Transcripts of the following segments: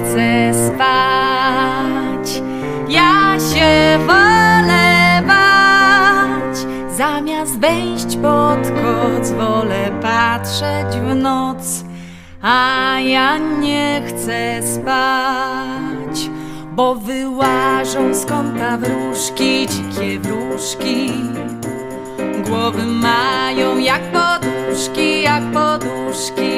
chcę spać. Ja się wolę bać. Zamiast wejść pod koc, wolę patrzeć w noc. A ja nie chcę spać, bo wyłażą z kąta wróżki, dzikie wróżki. Głowy mają jak poduszki, jak poduszki.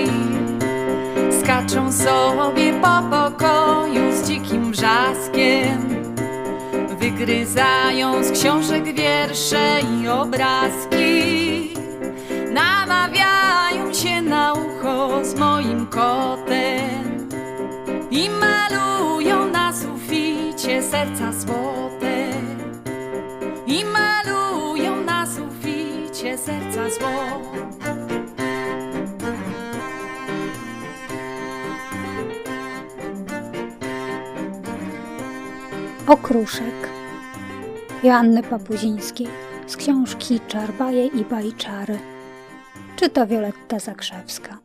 Wygryzają z książek wiersze i obrazki. Namawiają się na ucho z moim kotem i malują na suficie serca złote. I malują na suficie serca złote. Okruszek Joanny Papuzińskiej z książki Czarbaje i Bajczary. Czyta Wioletta Zakrzewska.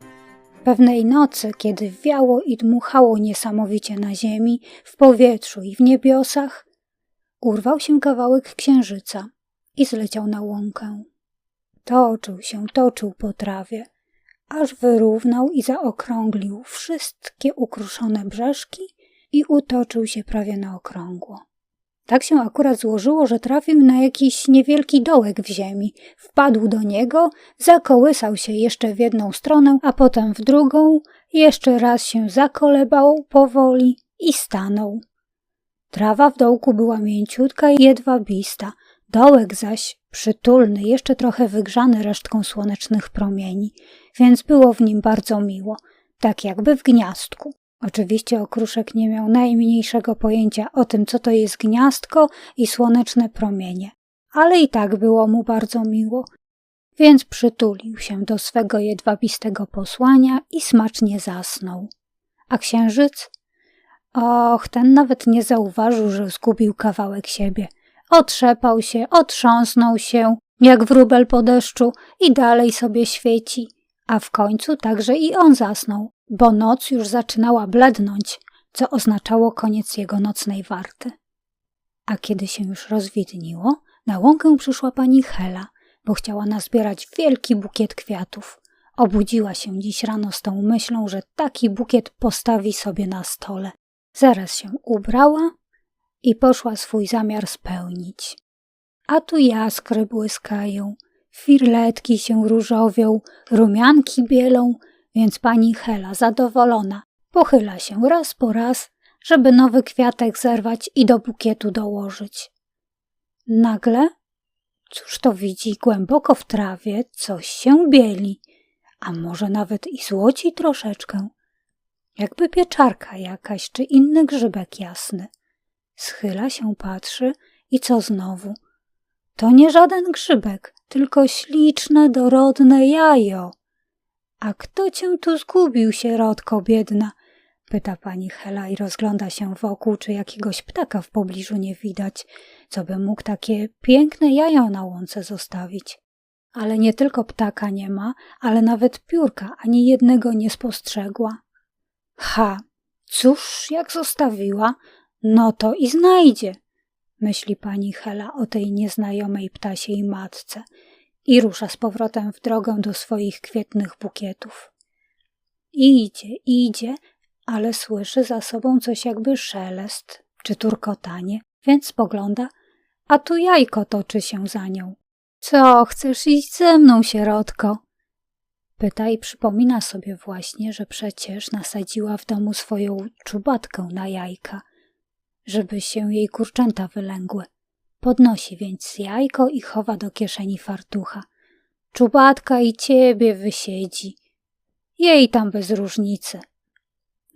Pewnej nocy, kiedy wiało i dmuchało niesamowicie na ziemi, w powietrzu i w niebiosach, urwał się kawałek księżyca i zleciał na łąkę. Toczył się, toczył po trawie, aż wyrównał i zaokrąglił wszystkie ukruszone brzeszki i utoczył się prawie na okrągło. Tak się akurat złożyło, że trafił na jakiś niewielki dołek w ziemi. Wpadł do niego, zakołysał się jeszcze w jedną stronę, a potem w drugą, jeszcze raz się zakolebał powoli i stanął. Trawa w dołku była mięciutka i jedwabista, dołek zaś przytulny, jeszcze trochę wygrzany resztką słonecznych promieni, więc było w nim bardzo miło, tak jakby w gniazdku. Oczywiście okruszek nie miał najmniejszego pojęcia o tym, co to jest gniazdko i słoneczne promienie, ale i tak było mu bardzo miło, więc przytulił się do swego jedwabistego posłania i smacznie zasnął. A księżyc? Och, ten nawet nie zauważył, że zgubił kawałek siebie. Otrzepał się, otrząsnął się, jak wróbel po deszczu i dalej sobie świeci. A w końcu także i on zasnął, bo noc już zaczynała blednąć, co oznaczało koniec jego nocnej warty. A kiedy się już rozwidniło, na łąkę przyszła pani Hela, bo chciała nazbierać wielki bukiet kwiatów. Obudziła się dziś rano z tą myślą, że taki bukiet postawi sobie na stole. Zaraz się ubrała i poszła swój zamiar spełnić. A tu jaskry błyskają, firletki się różowią, rumianki bielą, więc pani Hela, zadowolona, pochyla się raz po raz, żeby nowy kwiatek zerwać i do bukietu dołożyć. Nagle, cóż to widzi, głęboko w trawie coś się bieli, a może nawet i złoci troszeczkę, jakby pieczarka jakaś czy inny grzybek jasny. Schyla się, patrzy i co znowu? To nie żaden grzybek, tylko śliczne, dorodne jajo. A kto cię tu zgubił, sierotko biedna? Pyta pani Hela i rozgląda się wokół, czy jakiegoś ptaka w pobliżu nie widać, co by mógł takie piękne jajo na łące zostawić. Ale nie tylko ptaka nie ma, ale nawet piórka ani jednego nie spostrzegła. Ha, cóż, jak zostawiła, no to i znajdzie, myśli pani Hela o tej nieznajomej ptasiej matce i rusza z powrotem w drogę do swoich kwietnych bukietów. Idzie, idzie, ale słyszy za sobą coś jakby szelest czy turkotanie, więc spogląda, a tu jajko toczy się za nią. Co, chcesz iść ze mną, sierotko? Pyta i przypomina sobie właśnie, że przecież nasadziła w domu swoją czubatkę na jajka, żeby się jej kurczęta wylęgły. Podnosi więc jajko i chowa do kieszeni fartucha. Czubatka i ciebie wysiedzi. Jej tam bez różnicy.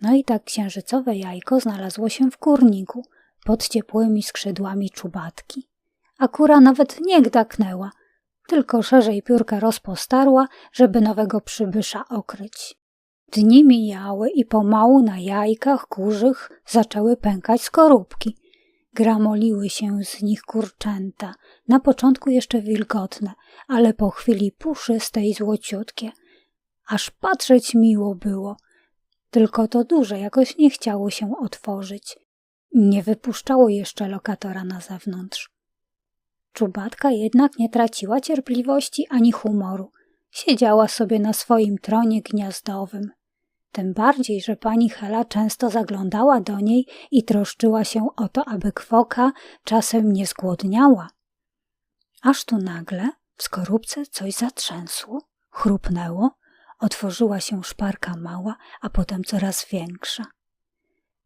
No i tak księżycowe jajko znalazło się w kurniku, pod ciepłymi skrzydłami czubatki. A kura nawet nie gdaknęła, tylko szerzej piórka rozpostarła, żeby nowego przybysza okryć. Dni mijały i pomału na jajkach kurzych zaczęły pękać skorupki. Gramoliły się z nich kurczęta, na początku jeszcze wilgotne, ale po chwili puszyste i złociutkie. Aż patrzeć miło było. tylko to duże jakoś nie chciało się otworzyć. Nie wypuszczało jeszcze lokatora na zewnątrz. Czubatka jednak nie traciła cierpliwości ani humoru. Siedziała sobie na swoim tronie gniazdowym. Tym bardziej, że pani Hela często zaglądała do niej i troszczyła się o to, aby kwoka czasem nie zgłodniała. Aż tu nagle w skorupce coś zatrzęsło, chrupnęło, otworzyła się szparka mała, a potem coraz większa.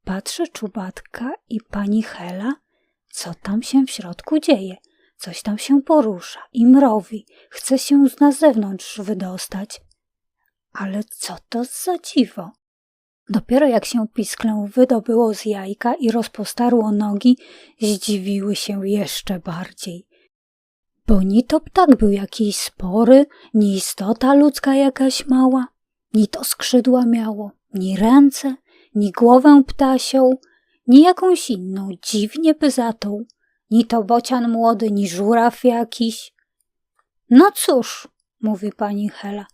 Patrzy czubatka i pani Hela, co tam się w środku dzieje. Coś tam się porusza i mrowi, chce się na zewnątrz wydostać. Ale co to za dziwo? Dopiero jak się pisklę wydobyło z jajka i rozpostarło nogi, zdziwiły się jeszcze bardziej. Bo ni to ptak był jakiś spory, ni istota ludzka jakaś mała, ni to skrzydła miało, ni ręce, ni głowę ptasią, ni jakąś inną, dziwnie pyzatą, ni to bocian młody, ni żuraw jakiś. No cóż, mówi pani Hela,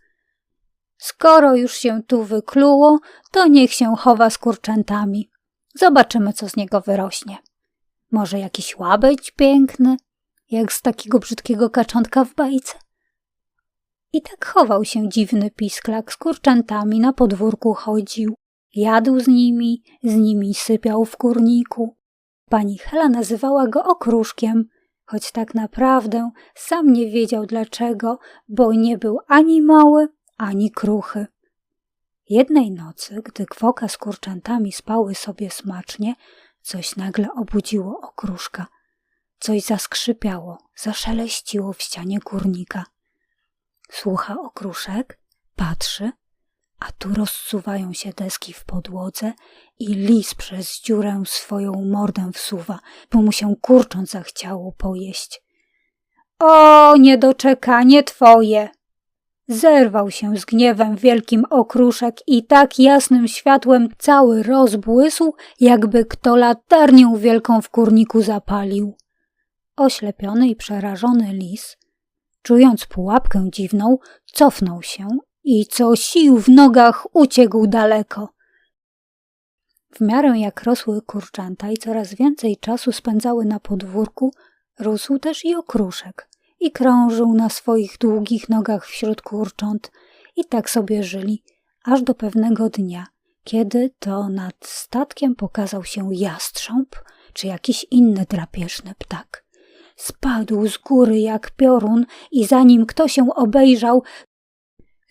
skoro już się tu wykluło, to niech się chowa z kurczętami. Zobaczymy, co z niego wyrośnie. Może jakiś łabędź piękny, jak z takiego brzydkiego kaczątka w bajce. I tak chował się dziwny pisklak z kurczętami, na podwórku chodził, jadł z nimi, z nimi sypiał w kurniku. Pani Hela nazywała go okruszkiem, choć tak naprawdę sam nie wiedział dlaczego, bo nie był ani mały, ani kruchy. Jednej nocy, gdy kwoka z kurczętami spały sobie smacznie, coś nagle obudziło okruszka. Coś zaskrzypiało, zaszeleściło w ścianie kurnika. Słucha okruszek, patrzy, a tu rozsuwają się deski w podłodze i lis przez dziurę swoją mordę wsuwa, bo mu się kurcząc zachciało pojeść. O, niedoczekanie twoje! Zerwał się z gniewem wielkim okruszek i tak jasnym światłem cały rozbłysł, jakby kto latarnią wielką w kurniku zapalił. Oślepiony i przerażony lis, czując pułapkę dziwną, cofnął się i co sił w nogach uciekł daleko. W miarę jak rosły kurczęta i coraz więcej czasu spędzały na podwórku, rósł też i okruszek i krążył na swoich długich nogach wśród kurcząt i tak sobie żyli, aż do pewnego dnia, kiedy to nad statkiem pokazał się jastrząb czy jakiś inny drapieżny ptak. Spadł z góry jak piorun i zanim kto się obejrzał,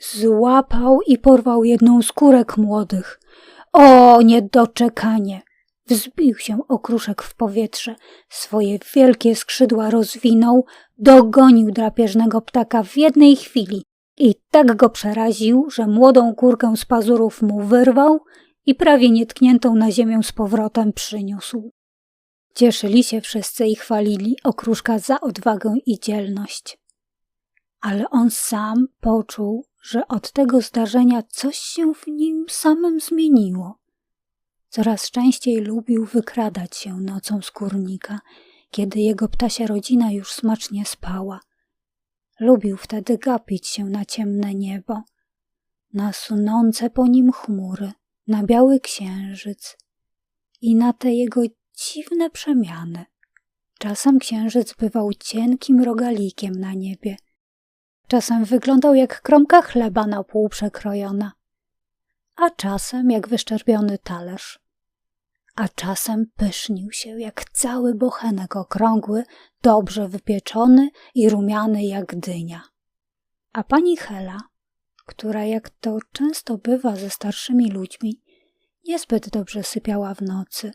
Złapał i porwał jedną z kurek młodych. O, niedoczekanie! Wzbił się okruszek w powietrze, swoje wielkie skrzydła rozwinął, dogonił drapieżnego ptaka w jednej chwili i tak go przeraził, że młodą kurkę z pazurów mu wyrwał i prawie nietkniętą na ziemię z powrotem przyniósł. Cieszyli się wszyscy i chwalili okruszka za odwagę i dzielność. Ale on sam poczuł, że od tego zdarzenia coś się w nim samym zmieniło. Coraz częściej lubił wykradać się nocą z kurnika, kiedy jego ptasia rodzina już smacznie spała. Lubił wtedy gapić się na ciemne niebo, na sunące po nim chmury, na biały księżyc i na te jego dziwne przemiany. Czasem księżyc bywał cienkim rogalikiem na niebie – Czasem wyglądał jak kromka chleba na pół przekrojona, a czasem jak wyszczerbiony talerz, a czasem pysznił się jak cały bochenek okrągły, dobrze wypieczony i rumiany jak dynia. A pani Hela, która jak to często bywa ze starszymi ludźmi, niezbyt dobrze sypiała w nocy.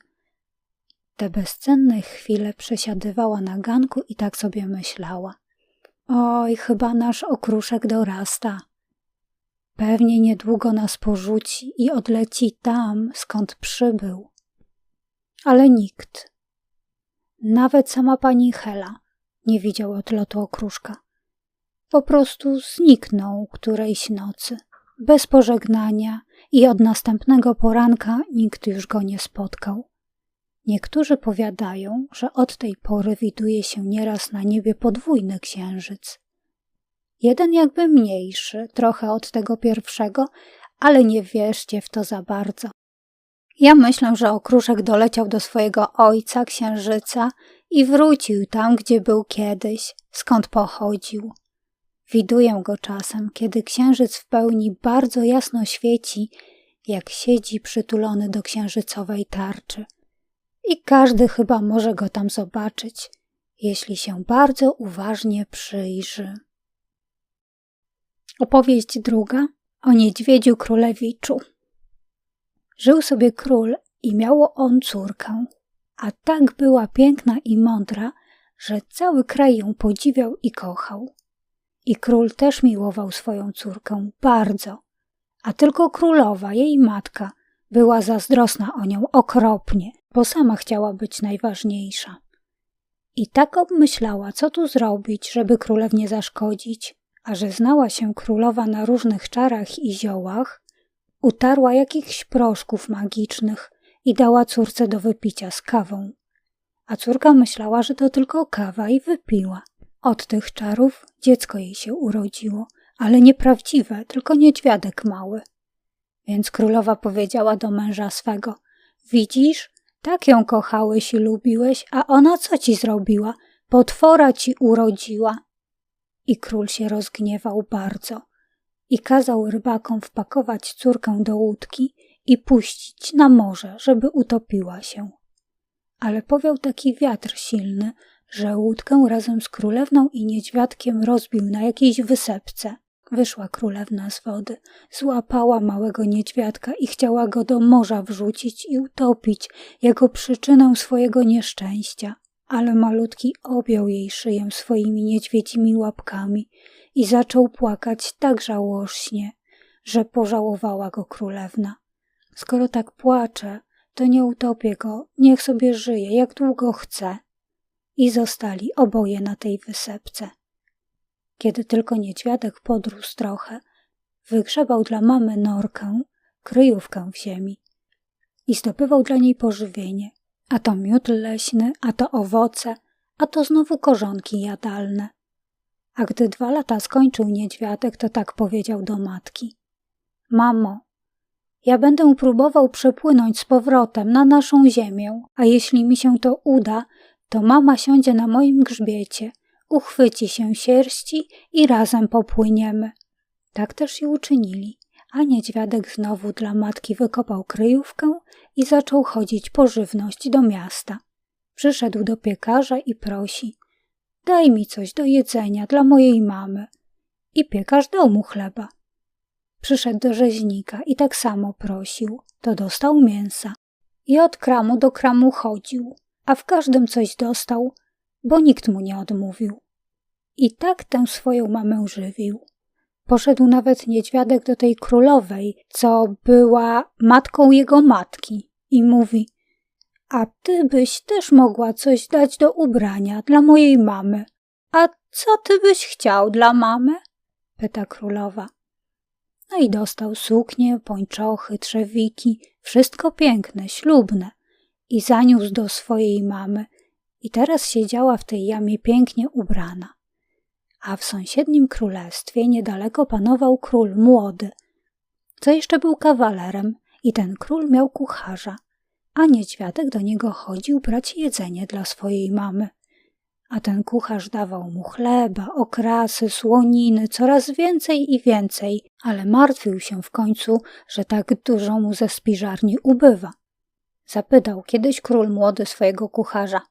Te bezcenne chwile przesiadywała na ganku i tak sobie myślała. Oj, chyba nasz okruszek dorasta. Pewnie niedługo nas porzuci i odleci tam, skąd przybył. Ale nikt, nawet sama pani Hela, nie widział odlotu okruszka. Po prostu zniknął którejś nocy, bez pożegnania i od następnego poranka nikt już go nie spotkał. Niektórzy powiadają, że od tej pory widuje się nieraz na niebie podwójny księżyc. Jeden jakby mniejszy, trochę od tego pierwszego, ale nie wierzcie w to za bardzo. Ja myślę, że okruszek doleciał do swojego ojca, księżyca i wrócił tam, gdzie był kiedyś, skąd pochodził. Widuję go czasem, kiedy księżyc w pełni bardzo jasno świeci, jak siedzi przytulony do księżycowej tarczy. I każdy chyba może go tam zobaczyć, jeśli się bardzo uważnie przyjrzy. Opowieść druga o niedźwiedziu królewiczu. Żył sobie król i miało on córkę, a tak była piękna i mądra, że cały kraj ją podziwiał i kochał. I król też miłował swoją córkę bardzo, a tylko królowa, jej matka, była zazdrosna o nią okropnie, bo sama chciała być najważniejsza. I tak obmyślała, co tu zrobić, żeby królewnie zaszkodzić, a że znała się królowa na różnych czarach i ziołach, utarła jakichś proszków magicznych i dała córce do wypicia z kawą. A córka myślała, że to tylko kawa i wypiła. Od tych czarów dziecko jej się urodziło, ale nieprawdziwe, tylko niedźwiadek mały. Więc królowa powiedziała do męża swego: Widzisz, tak ją kochałeś i lubiłeś, a ona co ci zrobiła? Potwora ci urodziła. I król się rozgniewał bardzo i kazał rybakom wpakować córkę do łódki i puścić na morze, żeby utopiła się. Ale powiał taki wiatr silny, że łódkę razem z królewną i niedźwiadkiem rozbił na jakiejś wysepce. Wyszła królewna z wody, złapała małego niedźwiadka i chciała go do morza wrzucić i utopić jako przyczynę swojego nieszczęścia. Ale malutki objął jej szyję swoimi niedźwiedzimi łapkami i zaczął płakać tak żałośnie, że pożałowała go królewna. Skoro tak płacze, to nie utopię go, niech sobie żyje, jak długo chce. I zostali oboje na tej wysepce. Kiedy tylko niedźwiadek podrósł trochę, wygrzebał dla mamy norkę, kryjówkę w ziemi i zdobywał dla niej pożywienie, a to miód leśny, a to owoce, a to znowu korzonki jadalne. A gdy dwa lata skończył niedźwiadek, to tak powiedział do matki. Mamo, ja będę próbował przepłynąć z powrotem na naszą ziemię, a jeśli mi się to uda, to mama siądzie na moim grzbiecie, uchwyci się sierści i razem popłyniemy. Tak też i uczynili, a niedźwiadek znowu dla matki wykopał kryjówkę i zaczął chodzić po żywność do miasta. Przyszedł do piekarza i prosi: Daj mi coś do jedzenia dla mojej mamy. I piekarz dał mu chleba. Przyszedł do rzeźnika i tak samo prosił, to dostał mięsa. I od kramu do kramu chodził, a w każdym coś dostał, bo nikt mu nie odmówił. I tak tę swoją mamę żywił. Poszedł nawet niedźwiadek do tej królowej, co była matką jego matki, i mówi: A ty byś też mogła coś dać do ubrania dla mojej mamy. A co ty byś chciał dla mamy? pyta królowa. No i dostał suknie, pończochy, trzewiki, wszystko piękne, ślubne. I zaniósł do swojej mamy. I teraz siedziała w tej jamie pięknie ubrana. A w sąsiednim królestwie niedaleko panował król młody, co jeszcze był kawalerem i ten król miał kucharza, a niedźwiadek do niego chodził brać jedzenie dla swojej mamy a ten kucharz dawał mu chleba, okrasy, słoniny, coraz więcej i więcej, ale martwił się w końcu, że tak dużo mu ze spiżarni ubywa. Zapytał kiedyś król młody swojego kucharza: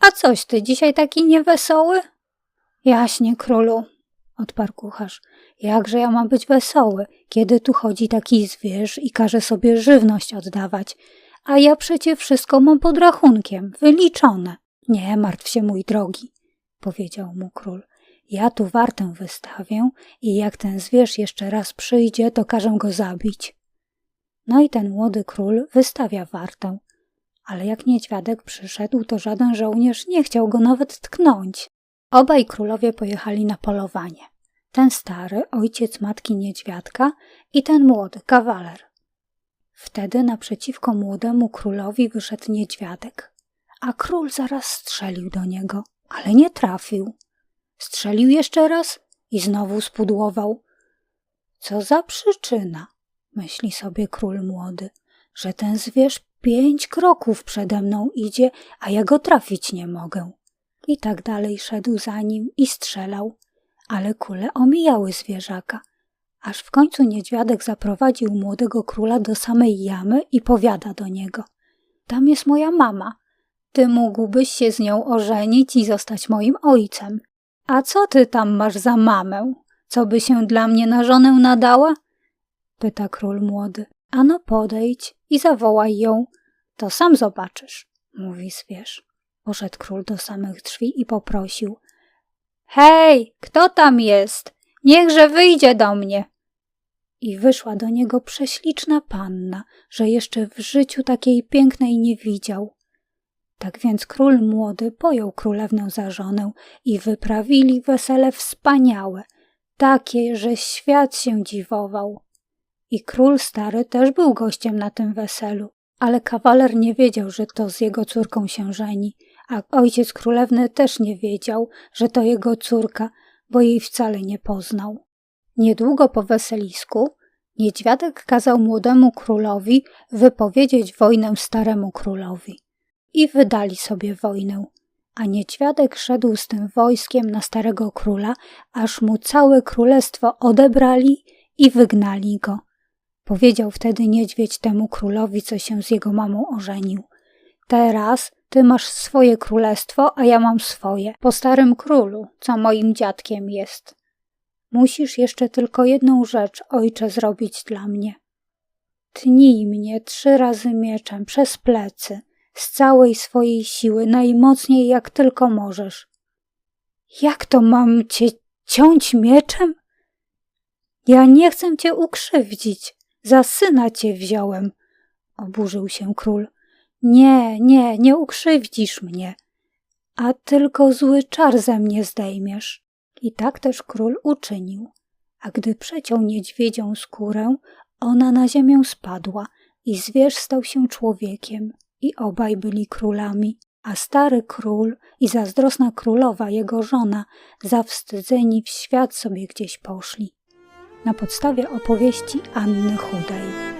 A coś ty dzisiaj taki niewesoły? Jaśnie, królu, odparł kucharz. Jakże ja mam być wesoły, kiedy tu chodzi taki zwierz i każe sobie żywność oddawać, a ja przecie wszystko mam pod rachunkiem, wyliczone. Nie martw się, mój drogi, powiedział mu król. Ja tu wartę wystawię i jak ten zwierz jeszcze raz przyjdzie, to każę go zabić. No i ten młody król wystawia wartę. Ale jak niedźwiadek przyszedł, to żaden żołnierz nie chciał go nawet tknąć. Obaj królowie pojechali na polowanie. Ten stary, ojciec matki niedźwiadka i ten młody, kawaler. Wtedy naprzeciwko młodemu królowi wyszedł niedźwiadek a król zaraz strzelił do niego, ale nie trafił. Strzelił jeszcze raz i znowu spudłował. Co za przyczyna? myśli sobie król młody, że ten zwierz pięć kroków przede mną idzie, a ja go trafić nie mogę. I tak dalej szedł za nim i strzelał, ale kule omijały zwierzaka, aż w końcu niedźwiadek zaprowadził młodego króla do samej jamy i powiada do niego: Tam jest moja mama. Ty mógłbyś się z nią ożenić i zostać moim ojcem. A co ty tam masz za mamę? Co by się dla mnie na żonę nadała? Pyta król młody. Ano podejdź i zawołaj ją, to sam zobaczysz, mówi zwierz. Poszedł król do samych drzwi i poprosił. Hej, kto tam jest? Niechże wyjdzie do mnie. I wyszła do niego prześliczna panna, że jeszcze w życiu takiej pięknej nie widział. Tak więc król młody pojął królewnę za żonę i wyprawili wesele wspaniałe, takie, że świat się dziwował. I król stary też był gościem na tym weselu, ale kawaler nie wiedział, że to z jego córką się żeni, a ojciec królewny też nie wiedział, że to jego córka, bo jej wcale nie poznał. Niedługo po weselisku niedźwiadek kazał młodemu królowi wypowiedzieć wojnę staremu królowi. I wydali sobie wojnę, a niedźwiadek szedł z tym wojskiem na starego króla, aż mu całe królestwo odebrali i wygnali go. Powiedział wtedy niedźwiedź temu królowi, co się z jego mamą ożenił. Teraz ty masz swoje królestwo, a ja mam swoje, po starym królu, co moim dziadkiem jest. Musisz jeszcze tylko jedną rzecz, ojcze, zrobić dla mnie. Tnij mnie trzy razy mieczem przez plecy, z całej swojej siły, najmocniej jak tylko możesz. Jak to mam cię ciąć mieczem? Ja nie chcę cię ukrzywdzić. Za syna cię wziąłem. Oburzył się król. Nie, nie, nie ukrzywdzisz mnie, a tylko zły czar ze mnie zdejmiesz. I tak też król uczynił. A gdy przeciął niedźwiedzią skórę, ona na ziemię spadła i zwierz stał się człowiekiem i obaj byli królami, a stary król i zazdrosna królowa, jego żona, zawstydzeni w świat sobie gdzieś poszli. Na podstawie opowieści Anny Chudej.